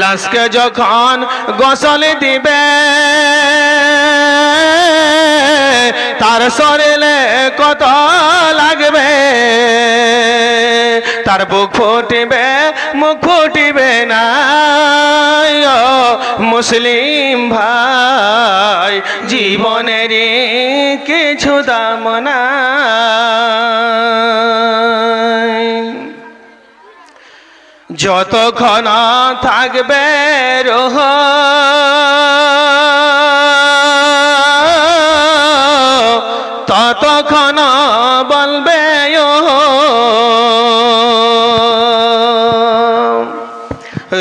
লাশকে যখন গোসল দিবে, তার শরীরে কত লাগবে? তার বুক ফুটিবে, মুখ ফুটিবে না? মুসলিম ভাই, জীবনের কিছু দাম নাই। যতক্ষণ থাকবে রোহ। ততক্ষণ বলবে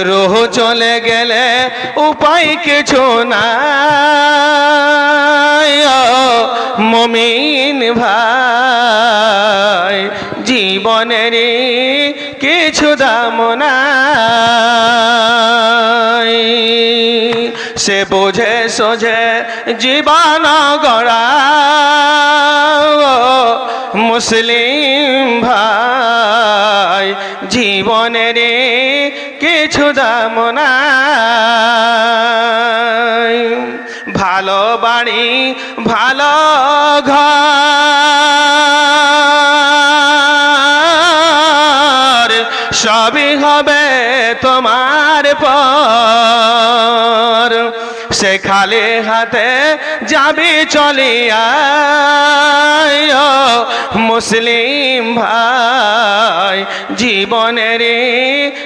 রোহ চলে গেলে উপায় কিছু নাই। মমিন ভাই। কিছু দাম নাই সে বোঝে, সোঝে, জীবন গড়া মুসলিম ভাই, জীবনের কিছু দাম নাই ভালো বাড়ি, ভালো ঘর। হবে তোমার পর। সে খালি হাতে যাবি চলিয়া মুসলিম ভাই, জীবনের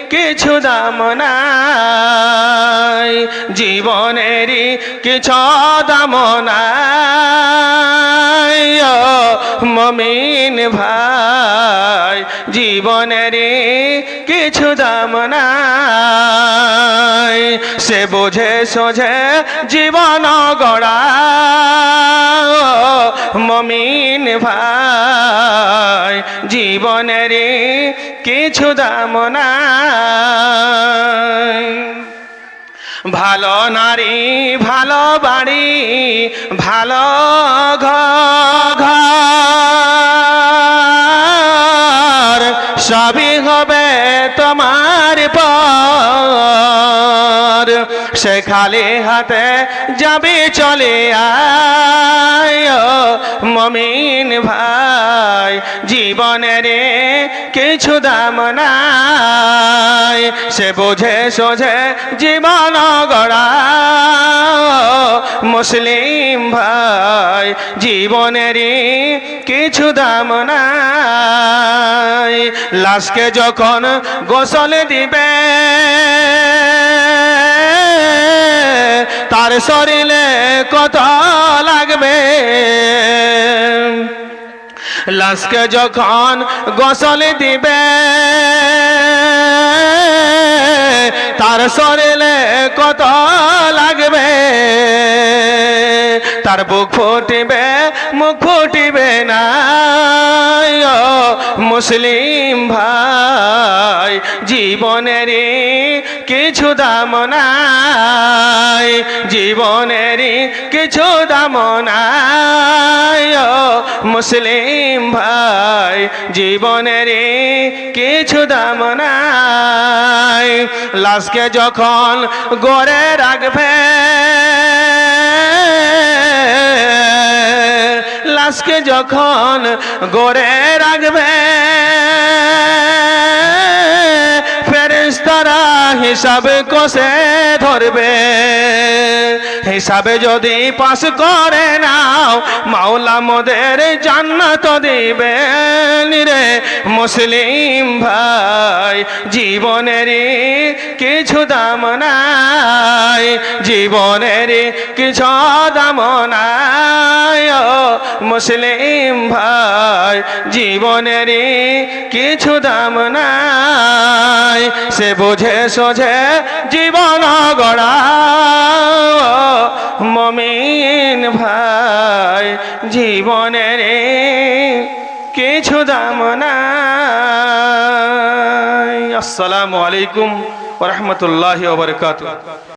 কিছু দাম নাই, জীবনের কিছু দাম নাই। মমিন ভাই, জীবনের কিছু দাম নাই। সে বোঝে সোঝে জীবন গড়া। মমিন ভাই জীবনের কিছু দাম নাই। ভালো নারী ভালো বাড়ি ভালো ঘর সবই হবে সে খালি হাতে যাবি চলে আয়। মমিন ভাই জীবনের কিছু দাম নাই। সে বোঝে সোঝে জীবন গড়া মুসলিম ভাই জীবনের কিছু দাম নাই। লাশকে যখন গোসল দিবে শরীরে কত লাগবে। লাশকে যখন গোসল দিবে, তার শরীরে কত লাগবে। তার বুক ফুটিবে, মুখ ফুটিবে না। মুসলিম ভাই জীবনের কিছু দাম নাই জীবনের কিছু দাম নাই। মুসলিম ভাই জীবনের কিছু দাম নাই। লাশকে যখন গড়ে রাখবে, লাশকে যখন গড়ে রাখবে হিসাব কষে ধরবে। হিসাবে যদি পাস করে নাও, মাওলা মোদের জান্নাত দিবে রে মুসলিম ভাই। জীবনের কিছু দাম নাই জীবনের কিছু দাম নাই। মুসলিম ভাই জীবনের কিছু দাম নাই। সে বুঝে সোঝে জীবন গড়া মমিন ভাই জীবনের কিছু দাম নাই। আসসালামু আলাইকুম ওরহমতুল্লাহ ওবরকাত